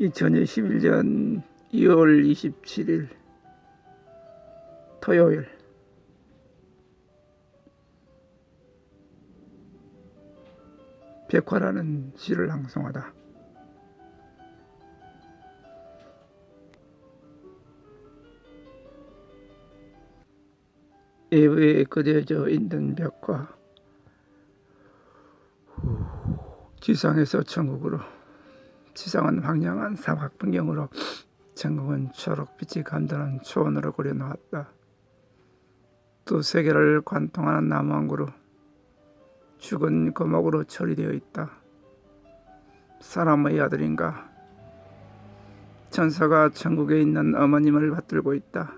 2021년 2월 27일 토요일 백화라는 시를 낭송하다. 예부에 그려져 있는 벽화 지상에서 천국으로 지상은 황량한 사막 풍경으로 천국은 초록빛이 감도는 초원으로 그려놓았다. 또 세계를 관통하는 나무 한 그루 죽은 거목으로 처리되어 있다. 사람의 아들인가 천사가 천국에 있는 어머님을 받들고 있다.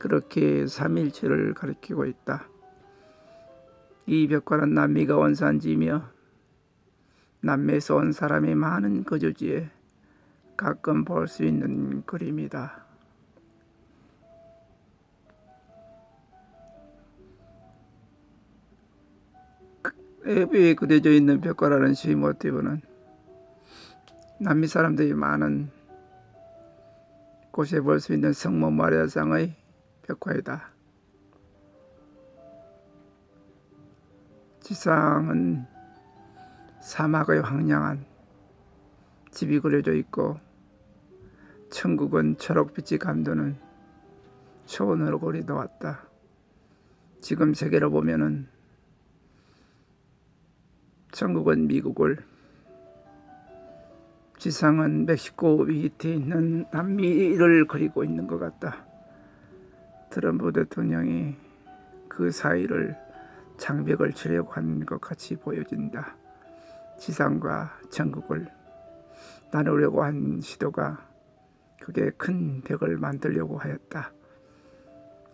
그렇게 삼일체를 가리키고 있다. 이 벽화는 남미가 원산지이며 남미에서 온 사람이 많은 거주지에 가끔 볼 수 있는 그림이다. 앱에 그려져 있는 벽화라는 시 모티브는 남미 사람들이 많은 곳에 볼 수 있는 성모 마리아상의 벽화이다. 지상은 사막의 황량한 집이 그려져 있고 천국은 초록빛이 감도는 초원으로 그려놓았다. 지금 세계로 보면은 천국은 미국을 지상은 멕시코 밑에 있는 남미를 그리고 있는 것 같다. 트럼프 대통령이 그 사이를 장벽을 치려고 한것 같이 보여진다. 지상과 천국을 나누려고 한 시도가 그게 큰 벽을 만들려고 하였다.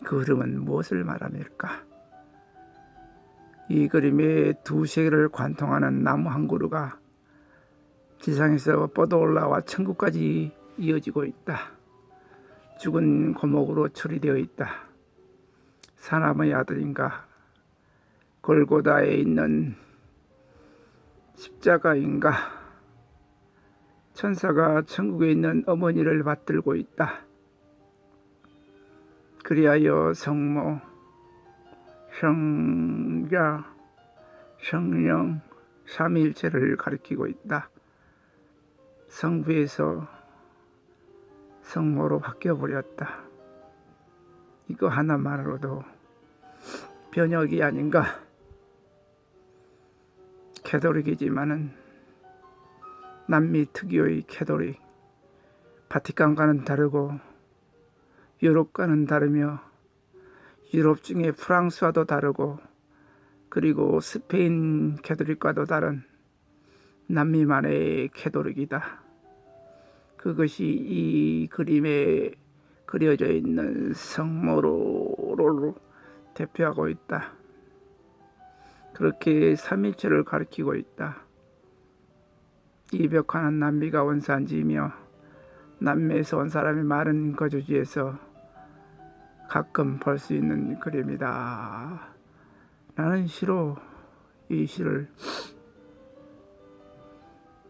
그 흐름은 무엇을 말합니까? 이 그림의 두 세계를 관통하는 나무 한 그루가 지상에서 뻗어 올라와 천국까지 이어지고 있다. 죽은 고목으로 처리되어 있다. 사람의 아들인가 골고다에 있는 십자가인가 천사가 천국에 있는 어머니를 받들고 있다. 그리하여 성모, 성자, 성령, 삼위일체를 가리키고 있다. 성부에서 성모로 바뀌어 버렸다. 이거 하나만으로도 변혁이 아닌가? 캐도릭이지만은 남미 특유의 캐도릭, 바티칸과는 다르고 유럽과는 다르며 유럽 중에 프랑스와도 다르고 그리고 스페인 캐도릭과도 다른 남미만의 캐도릭이다. 그것이 이 그림에 그려져 있는 성모로 대표하고 있다. 그렇게 삼일체를 가리키고 있다. 이 벽화는 남미가 원산지이며 남미에서 온 사람이 많은 거주지에서 가끔 볼 수 있는 그림이다. 나는 시로 이 시를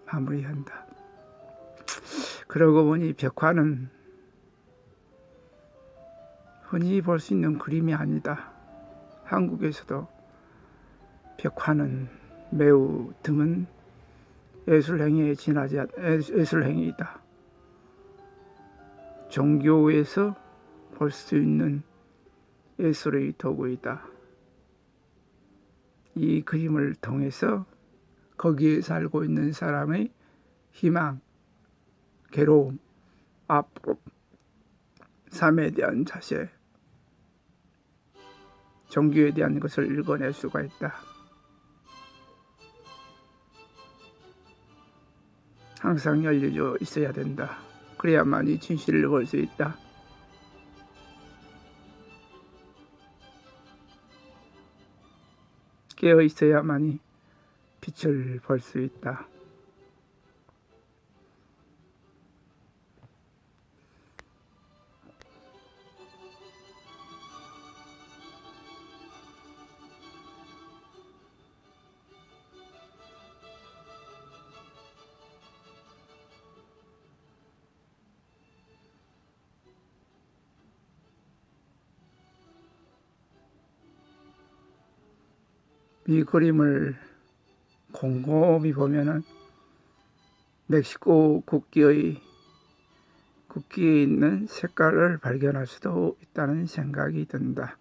마무리한다. 그러고 보니 벽화는 흔히 볼 수 있는 그림이 아니다. 한국에서도 벽화는 매우 드문 예술행위에 지나지 않, 예술행위이다. 종교에서 볼 수 있는 예술의 도구이다. 이 그림을 통해서 거기에 살고 있는 사람의 희망, 괴로움, 아픔, 삶에 대한 자세, 종교에 대한 것을 읽어낼 수가 있다. 항상 열려져 있어야 된다. 그래야만 이 진실을 볼 수 있다. 깨어 있어야만이 빛을 볼 수 있다. 이 그림을 곰곰이 보면은 멕시코 국기의 국기에 있는 색깔을 발견할 수도 있다는 생각이 든다.